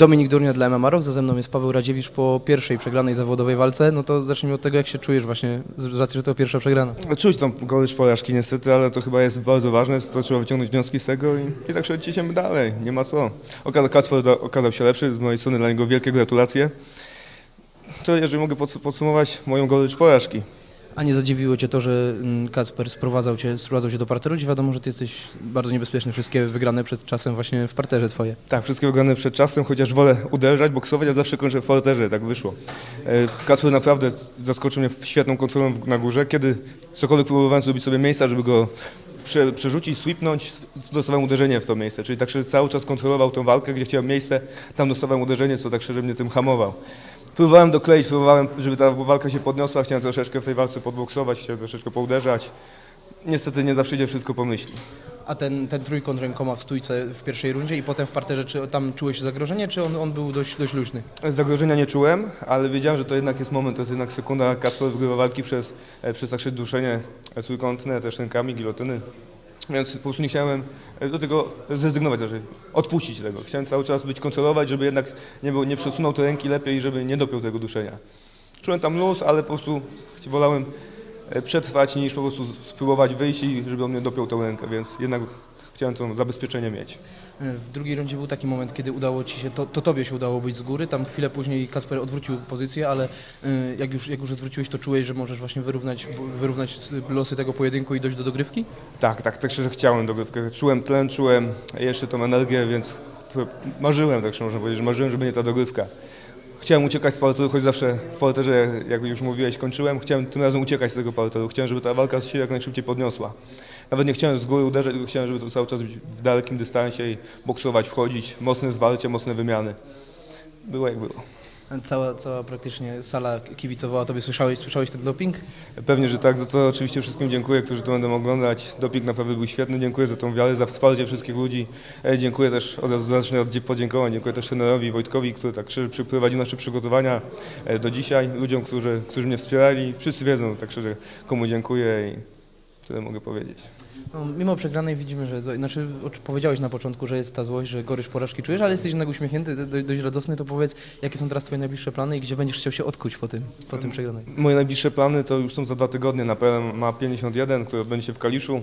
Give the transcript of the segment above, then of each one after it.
Dominik Durnia dla Rock, za ze mną jest Paweł Radziewicz po pierwszej przegranej zawodowej walce. No to zacznijmy od tego, jak się czujesz właśnie, z racji, że to pierwsza przegrana. Czuć tą gorycz porażki niestety, ale to chyba jest bardzo ważne, to trzeba wyciągnąć wnioski z tego i, i tak się dalej, nie ma co. Oka- Kacper okazał się lepszy, z mojej strony dla niego wielkie gratulacje. To jeżeli mogę pods- podsumować moją gorycz porażki. A nie zadziwiło Cię to, że mm, Kacper sprowadzał Cię, sprowadzał cię do parteru, gdzie wiadomo, że Ty jesteś bardzo niebezpieczny, wszystkie wygrane przed czasem właśnie w parterze Twoje. Tak, wszystkie wygrane przed czasem, chociaż wolę uderzać, boksować, a zawsze kończę w parterze, tak wyszło. E, Kacper naprawdę zaskoczył mnie świetną kontrolą na górze, kiedy cokolwiek próbowałem zrobić sobie miejsca, żeby go prze, przerzucić, sweepnąć, dostawałem uderzenie w to miejsce, czyli tak szczerze cały czas kontrolował tą walkę, gdzie chciałem miejsce, tam dostawałem uderzenie, co tak szczerze mnie tym hamował. Próbowałem dokleić, próbowałem, żeby ta walka się podniosła, chciałem troszeczkę w tej walce podboksować, chciałem troszeczkę pouderzać. Niestety nie zawsze idzie wszystko po myśli. A ten, ten trójkąt rękoma w stójce w pierwszej rundzie i potem w parterze, czy tam czułeś zagrożenie, czy on, on był dość, dość luźny? Zagrożenia nie czułem, ale wiedziałem, że to jednak jest moment, to jest jednak sekunda. Kasper wygrywa walki przez, e, przez tak duszenie e, trójkątne, też rękami, gilotyny. Więc po prostu nie chciałem e, do tego zrezygnować, znaczy odpuścić tego. Chciałem cały czas być kontrolować, żeby jednak nie, był, nie przesunął te ręki lepiej, żeby nie dopiął tego duszenia. Czułem tam luz, ale po prostu wolałem e, przetrwać niż po prostu spróbować wyjść i żeby on mnie dopiął tą rękę, więc jednak chciałem to zabezpieczenie mieć. W drugiej rundzie był taki moment, kiedy udało Ci się, to, to Tobie się udało być z góry, tam chwilę później Kasper odwrócił pozycję, ale y, jak już, jak już odwróciłeś, to czułeś, że możesz właśnie wyrównać, wyrównać losy tego pojedynku i dojść do dogrywki? Tak, tak, tak szczerze chciałem dogrywkę. Czułem tlen, czułem jeszcze tą energię, więc marzyłem, tak szczerze można powiedzieć, że marzyłem, że będzie ta dogrywka. Chciałem uciekać z parteru, choć zawsze w parterze, jak już mówiłeś, kończyłem. Chciałem tym razem uciekać z tego parteru. Chciałem, żeby ta walka się jak najszybciej podniosła. Nawet nie chciałem z góry uderzać, tylko chciałem, żeby to cały czas być w dalekim dystansie i boksować, wchodzić, mocne zwarcie, mocne wymiany. Było jak było. Cała, cała praktycznie sala kibicowała Tobie. Słyszałeś, słyszałeś ten doping? Pewnie, że tak. Za to oczywiście wszystkim dziękuję, którzy to będą oglądać. Doping naprawdę był świetny. Dziękuję za tą wiarę, za wsparcie wszystkich ludzi. E, Dziękuję też, od razu zacznę od podziękowań. Dziękuję też trenerowi Wojtkowi, który tak szczerze przyprowadził nasze przygotowania e, do dzisiaj. Ludziom, którzy, którzy mnie wspierali. Wszyscy wiedzą, tak szczerze, komu dziękuję tyle mogę powiedzieć. No, mimo przegranej widzimy, że, znaczy powiedziałeś na początku, że jest ta złość, że gorycz porażki czujesz, ale jesteś jednak uśmiechnięty, do, dość radosny, to powiedz, jakie są teraz Twoje najbliższe plany i gdzie będziesz chciał się odkuć po tym, po tym przegranej? Moje najbliższe plany to już są za dwa tygodnie na PLMA 51, który będzie się w Kaliszu.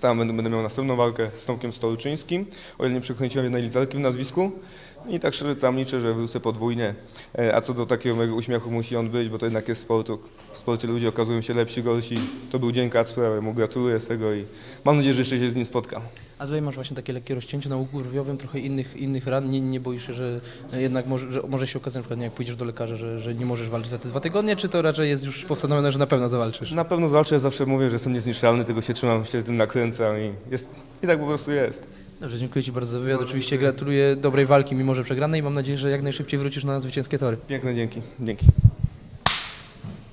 Tam będę, będę miał następną walkę z Tomkiem Stolczyńskim, o ile nie przekręciłem jednej literki w nazwisku. I tak szczerze tam liczę, że wrócę podwójnie. E, A co do takiego mojego uśmiechu musi on być, bo to jednak jest sport. W sporcie ludzie okazują się lepsi, gorsi. To był dzień Kacpra, ja mu gratuluję z tego i mam nadzieję, że jeszcze się z nim spotkam. A tutaj masz właśnie takie lekkie rozcięcie na łuku brwiowym, trochę innych, innych ran, nie, nie boisz się, że jednak może, że może się okazać, na przykład nie, jak pójdziesz do lekarza, że, że nie możesz walczyć za te dwa tygodnie, czy to raczej jest już postanowione, że na pewno zawalczysz? Na pewno zawsze, ja zawsze mówię, że jestem niezniszczalny, tego się trzymam, się tym nakręcam i, jest, i tak po prostu jest. Dobrze, dziękuję Ci bardzo za wywiad. Oczywiście gratuluję dobrej walki, mimo że przegranej i mam nadzieję, że jak najszybciej wrócisz na zwycięskie tory. Piękne dzięki. Dzięki.